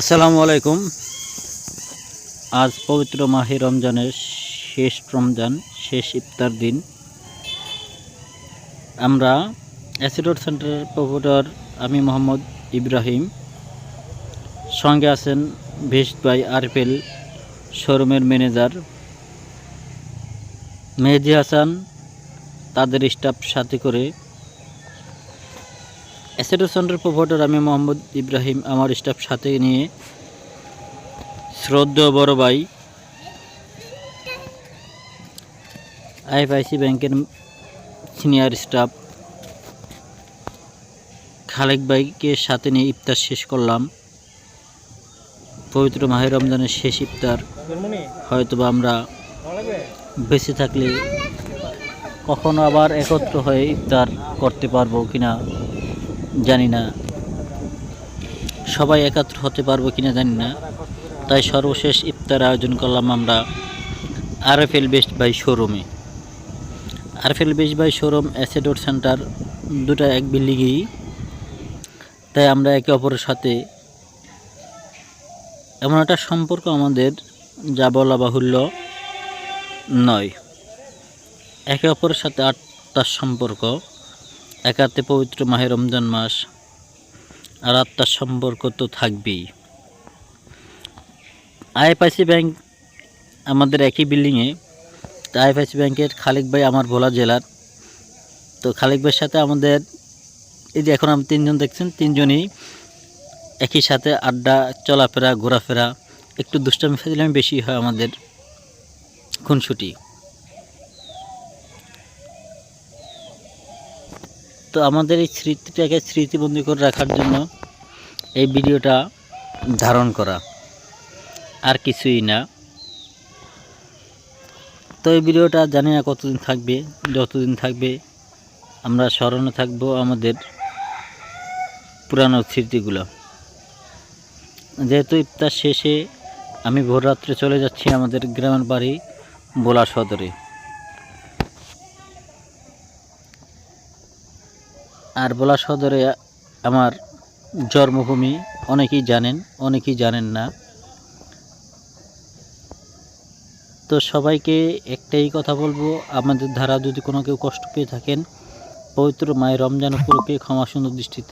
আসসালামু আলাইকুম। আজ পবিত্র মাহে রমজানের শেষ রমজান, শেষ ইফতার দিন। আমরা অ্যাসিডোর সেন্টারের প্রোভাইডার আমি মোহাম্মদ ইব্রাহিম, সঙ্গে আছেন ভেস্ট বাই আরপেল শোরুমের ম্যানেজার মেহেদি হাসান, তাদের স্টাফ সাথে করে অ্যাসেডো সেন্টার প্রোভাইডার আমি মোহাম্মদ ইব্রাহিম আমার স্টাফ সাথে নিয়ে শ্রদ্ধেয় বড় ভাই আইএফআইসি ব্যাংকের সিনিয়র স্টাফ খালেক ভাইকে সাথে নিয়ে ইফতার শেষ করলাম। পবিত্র মাহের রমজানের শেষ ইফতার। হয়তোবা আমরা বেঁচে থাকলে কখনো আবার একত্র হয়ে ইফতার করতে পারব কিনা জানি না। সবাই একাত্র হতে পারব কিনা জানি না। তাই সর্বশেষ ইফতার আয়োজন করলাম আমরা আরএফএল বেস্ট বাই শোরুমে। আরএফএল বেস্ট বাই শোরুম অ্যাসেডোর সেন্টার, দুটা এক বিল্ডিংয়েই তাই আমরা একে অপরের সাথে এমন একটা সম্পর্ক আমাদের যা বলা বাহুল্য নয়। একে অপরের সাথে আত্মার সম্পর্ক। একাতে পবিত্র মাহে রমজান মাস আর আত্মার সম্পর্ক তো থাকবেই। আইএফআইসি ব্যাংক আমাদের একই বিল্ডিংয়ে, তো আইএফআইসি ব্যাংকের খালেক ভাই আমার ভোলা জেলার। তো খালেক ভাইয়ের সাথে আমাদের, এই যে এখন আমি তিনজন দেখছেন, তিনজনই একই সাথে আড্ডা, চলাফেরা, ঘোরাফেরা, একটু দুষ্টামি ফেজলামি বেশি হয় আমাদের খুনসুটি। তো আমাদের এই স্মৃতিটাকে স্মৃতিবন্দি করে রাখার জন্য এই ভিডিওটা ধারণ করা। আর কিছুই না। তো এই ভিডিওটা জানি না কতদিন থাকবে, যতদিন থাকবে, আমরা স্মরণে থাকব আমাদের পুরানো স্মৃতিগুলো। যেহেতু ইফতার শেষে আমি ভোররাত্রে চলে যাচ্ছি আমাদের গ্রামের বাড়ি বোলা সদরে। আর বলা সদরে আমার জন্মভূমি অনেকেই জানেন অনেকেই জানেন না। তো সবাইকে একটাই কথা বলব, আমাদের ধারা যদি কোনো কেউ কষ্ট পেয়ে থাকেন, পবিত্র মায়ের রমজান উপলক্ষে ক্ষমা সুন্দর দৃষ্টিতে